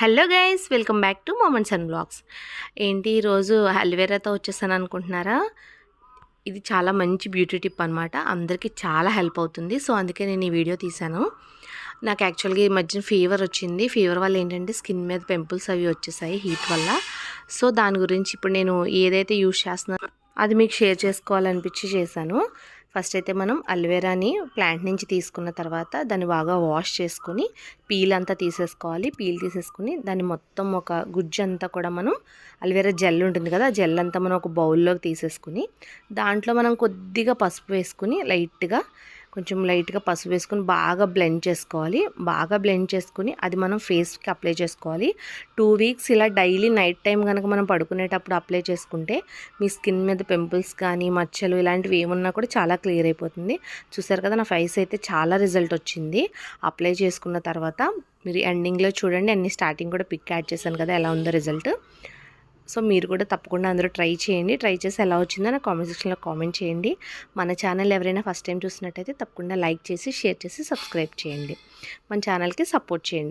Hello guys welcome back to moments and blogs. ఏంటి ఈరోజు అల్వేరాతో వచ్చేసాను అనుకుంటున్నారా? ఇది చాలా మంచి బ్యూటీ టిప్ అనమాట అందరికీ చాలా హెల్ప్ అవుతుంది. సో అందుకే నేను ఈ వీడియో తీశాను. నాకు యాక్చువల్గా ఈ మధ్యన ఫీవర్ వచ్చింది. ఫీవర్ వల్ల ఏంటంటే స్కిన్ మీద పింపుల్స్ అవి వచ్చేసాయి హీట్ వల్ల. సో దాని గురించి ఇప్పుడు నేను ఏదైతే యూజ్ చేస్తున్నానో అది మీకు షేర్ చేసుకోవాలనిపించి చేశాను. ఫస్ట్ అయితే మనం అల్వేరాని ప్లాంట్ నుంచి తీసుకున్న తర్వాత దాన్ని బాగా వాష్ చేసుకుని పీల్ అంతా తీసేసుకోవాలి. పీల్ తీసేసుకుని దాన్ని మొత్తం ఒక గుజ్జు అంతా కూడా మనం అల్వేరా జెల్ ఉంటుంది కదా జెల్ అంతా మనం ఒక బౌల్లోకి తీసేసుకుని దాంట్లో మనం కొద్దిగా పసుపు వేసుకుని లైట్గా కొంచెం లైట్గా పసుపు వేసుకొని బాగా బ్లెండ్ చేసుకోవాలి. బాగా బ్లెండ్ చేసుకుని అది మనం ఫేస్కి అప్లై చేసుకోవాలి. టూ వీక్స్ ఇలా డైలీ నైట్ టైం కనుక మనం పడుకునేటప్పుడు అప్లై చేసుకుంటే మీ స్కిన్ మీద పింపుల్స్ కానీ మచ్చలు ఇలాంటివి ఏమున్నా కూడా చాలా క్లియర్ అయిపోతుంది. చూసారు కదా నా ఫేస్ అయితే చాలా రిజల్ట్ వచ్చింది. అప్లై చేసుకున్న తర్వాత మీరు ఎండింగ్లో చూడండి అన్ని స్టార్టింగ్ కూడా పిక్ యాడ్ చేశాను కదా ఎలా ఉందో రిజల్ట్. సో మీరు కూడా తప్పకుండా అందరూ ట్రై చేయండి. ట్రై చేసి ఎలా వచ్చిందో నా కామెంట్ సెక్షన్లో కామెంట్ చేయండి. మన ఛానల్ ఎవరైనా ఫస్ట్ టైం చూసినట్టయితే తప్పకుండా లైక్ చేసి షేర్ చేసి సబ్స్క్రైబ్ చేయండి. మన ఛానల్కి సపోర్ట్ చేయండి.